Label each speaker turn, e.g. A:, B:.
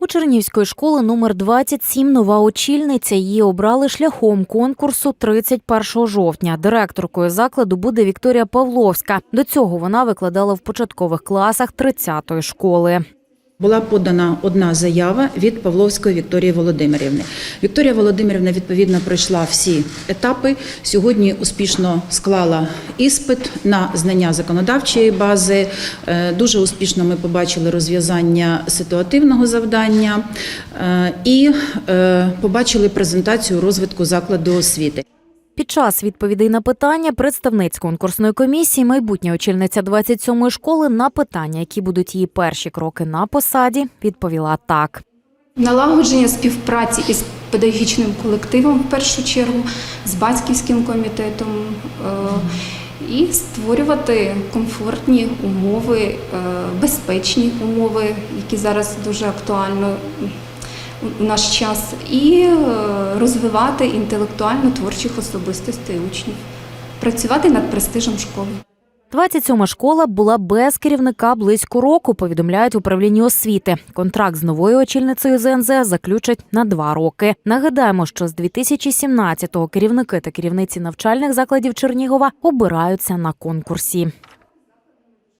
A: У Чернівської школи номер 27 нова очільниця. Її обрали шляхом конкурсу 31 жовтня. Директоркою закладу буде Вікторія Павловська. До цього вона викладала в початкових класах 30-ї школи.
B: Була подана одна заява від Павловської Вікторії Володимирівни. Вікторія Володимирівна відповідно пройшла всі етапи. Сьогодні успішно склала іспит на знання законодавчої бази. Е, Дуже успішно ми побачили розв'язання ситуативного завдання е, і е, побачили презентацію розвитку закладу освіти.
A: Під час відповідей на питання представниць конкурсної комісії майбутня очільниця 27-ї школи на питання, які будуть її перші кроки на посаді, відповіла так.
C: Налагодження співпраці із педагогічним колективом в першу чергу, з батьківським комітетом е, і створювати комфортні умови, е, безпечні умови, які зараз дуже актуально наш час, і е, розвивати інтелектуально творчих особистостей учнів, працювати над престижем школи.
A: 27-ма школа була без керівника близько року, повідомляють управлінні освіти. Контракт з новою очільницею ЗНЗ заключать на два роки. Нагадаємо, що з 2017-го керівники та керівниці навчальних закладів Чернігова обираються на конкурсі.